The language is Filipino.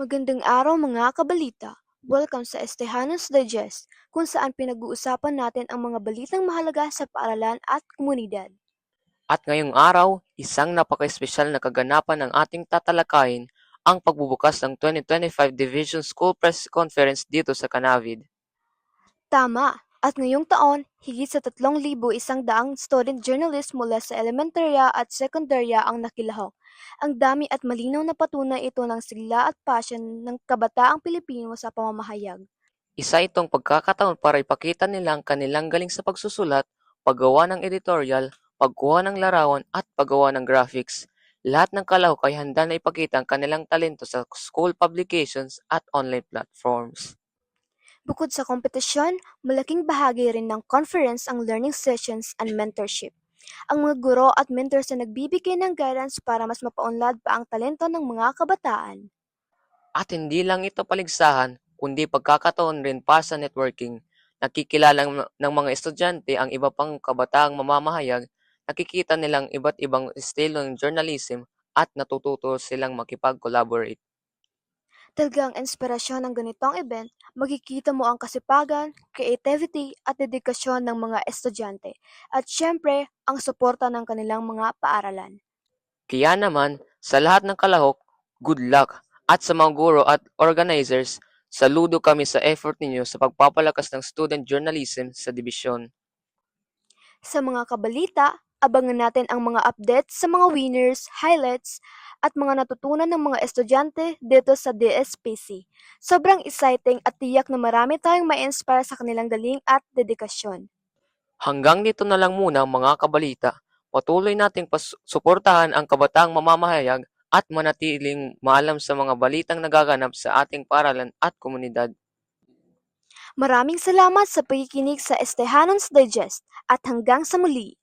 Magandang araw mga kabalita! Welcome sa Estehanos Digest, kung saan pinag-uusapan natin ang mga balitang mahalaga sa paaralan at komunidad. At ngayong araw, isang napaka-espesyal na kaganapan ng ating tatalakayin ang pagbubukas ng 2025 Division School Press Conference dito sa Canavid. Tama! At ngayong taon, higit sa 3,100 student journalists mula sa elementarya at sekundarya ang nakilahok. Ang dami at malinaw na patunay ito ng sigla at passion ng kabataang Pilipino sa pamamahayag. Isa itong pagkakataon para ipakita nila ang kanilang galing sa pagsusulat, paggawa ng editorial, pagkuha ng larawan at paggawa ng graphics. Lahat ng kalahok ay handa na ipakita ang kanilang talento sa school publications at online platforms. Bukod sa kompetisyon, malaking bahagi rin ng conference ang learning sessions and mentorship. Ang mga guro at mentors na nagbibigay ng guidance para mas mapaunlad pa ang talento ng mga kabataan. At hindi lang ito paligsahan, kundi pagkakataon rin para sa networking. Nakikilala ng mga estudyante ang iba pang kabataang mamamahayag, nakikita nilang iba't ibang estilo ng journalism at natututo silang makipag-collaborate. Talagang inspirasyon ng ganitong event, makikita mo ang kasipagan, creativity at dedikasyon ng mga estudyante. At syempre, ang suporta ng kanilang mga paaralan. Kaya naman, sa lahat ng kalahok, good luck! At sa mga guro at organizers, saludo kami sa effort ninyo sa pagpapalakas ng student journalism sa dibisyon. Sa mga kabalita, abangan natin ang mga updates sa mga winners, highlights, at mga natutunan ng mga estudyante dito sa DSPC. Sobrang exciting at tiyak na marami tayong ma-inspire sa kanilang galing at dedikasyon. Hanggang dito na lang muna mga kabalita. Patuloy nating suportahan ang kabataang mamamahayag at manatiling maalam sa mga balitang nagaganap sa ating paralan at komunidad. Maraming salamat sa pakikinig sa Estehanons Digest at hanggang sa muli!